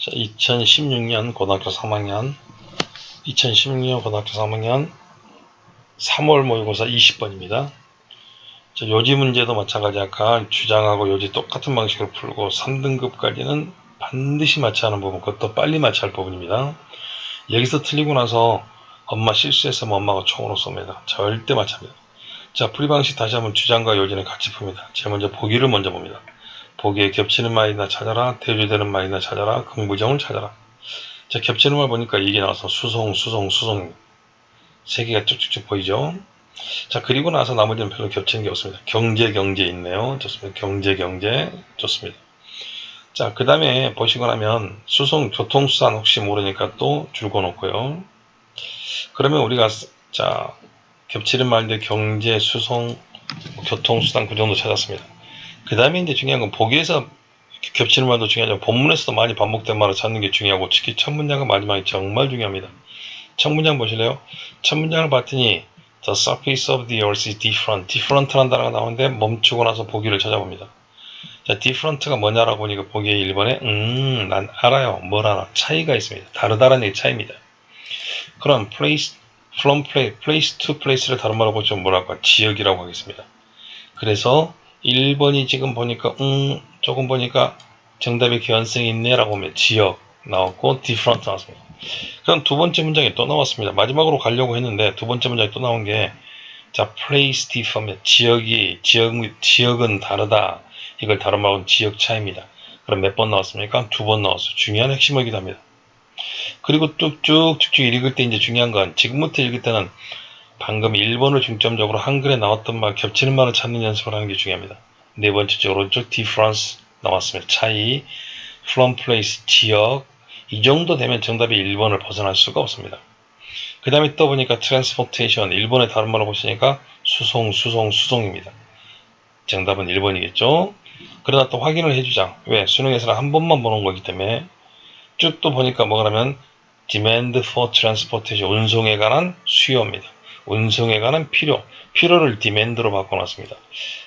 자, 2016년 고등학교 3학년 2016년 고등학교 3학년 3월 모의고사 20번입니다. 자, 요지 문제도 마찬가지 아까 주장하고 요지 똑같은 방식으로 풀고 3등급까지는 반드시 맞춰야 하는 부분 그것도 빨리 맞춰야 할 부분입니다. 여기서 틀리고 나서 엄마 실수했으면 엄마가 총으로 쏩니다. 절대 맞춰야 합니다. 자, 풀이 방식 다시 한번 주장과 요지는 같이 풉니다. 제일 먼저 보기를 먼저 봅니다. 보기에 겹치는 말이나 찾아라, 대조되는 말이나 찾아라, 긍부정을 찾아라. 자, 겹치는 말 보니까 이게 나와서 수송, 수송, 수송. 세 개가 쭉쭉쭉 보이죠? 자, 그리고 나서 나머지는 별로 겹치는 게 없습니다. 경제, 경제 있네요. 좋습니다. 경제, 경제. 좋습니다. 자, 그 다음에 보시고 나면 수송, 교통수단 혹시 모르니까 또 줄거 놓고요. 그러면 우리가, 자, 겹치는 말인데 경제, 수송, 뭐 교통수단 그 정도 찾았습니다. 그 다음에 이제 중요한 건 보기에서 겹치는 말도 중요하지만 본문에서도 많이 반복된 말을 찾는 게 중요하고 특히 첫 문장과 마지막이 정말 중요합니다. 첫 문장 보실래요? 첫 문장을 봤더니 The surface of the earth is different. different라는 단어가 나오는데 멈추고 나서 보기를 찾아봅니다. 자, different가 뭐냐라고 보니까 보기에 1번에 음, 난 알아요. 뭘 알아? 차이가 있습니다. 다르다라는 얘기 차이입니다. 그럼 place, from place, place to place를 다른 말로 보면 뭐랄까? 지역이라고 하겠습니다. 그래서 1번이 지금 보니까 음 조금 보니까 정답의 개연성이 있네라고 하면 지역 나왔고 different 나왔습니다. 그럼 두 번째 문장이 또 나왔습니다. 마지막으로 가려고 했는데 두 번째 문장이 또 나온 게 자, place different 지역이 지역 지역은 다르다. 이걸 다른 말로는 지역 차이입니다. 그럼 몇 번 나왔습니까? 두 번 나왔어요. 중요한 핵심이기도 합니다. 그리고 쭉쭉 쭉쭉 읽을 때 이제 중요한 건 지금부터 읽을 때는 방금 1번을 중점적으로 한글에 나왔던 말 겹치는 말을 찾는 연습을 하는 게 중요합니다. 네 번째 오른쪽 difference 나왔습니다. 차이, from place 지역 이 정도 되면 정답이 1번을 벗어날 수가 없습니다. 그 다음에 또 보니까 transportation 일본의 다른 말을 보시니까 수송, 수송, 수송입니다. 정답은 1번이겠죠. 그러나 또 확인을 해주자. 왜? 수능에서는 한 번만 보는 거기 때문에 쭉 또 보니까 뭐냐면 demand for transportation 운송에 관한 수요입니다. 운송에 관한 필요, 필요를 디맨드로 바꿔놨습니다.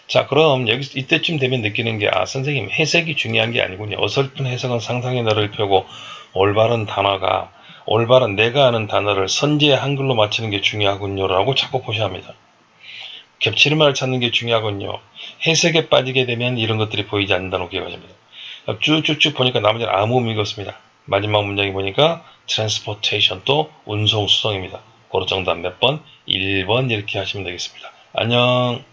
자, 그럼 여기 이때쯤 되면 느끼는 게 아 선생님 해석이 중요한 게 아니군요. 어설픈 해석은 상상의 나를 펴고 올바른 단어가 올바른 내가 아는 단어를 선지의 한글로 맞추는 게 중요하군요 라고 자꾸 보셔야 합니다. 겹치는 말을 찾는 게 중요하군요. 해석에 빠지게 되면 이런 것들이 보이지 않는다고 기억하십니다. 쭉쭉쭉 보니까 나머지는 아무 의미가 없습니다. 마지막 문장이 보니까 transportation 또 운송 수송입니다. 고로 정답 몇 번? 1번 이렇게 하시면 되겠습니다. 안녕.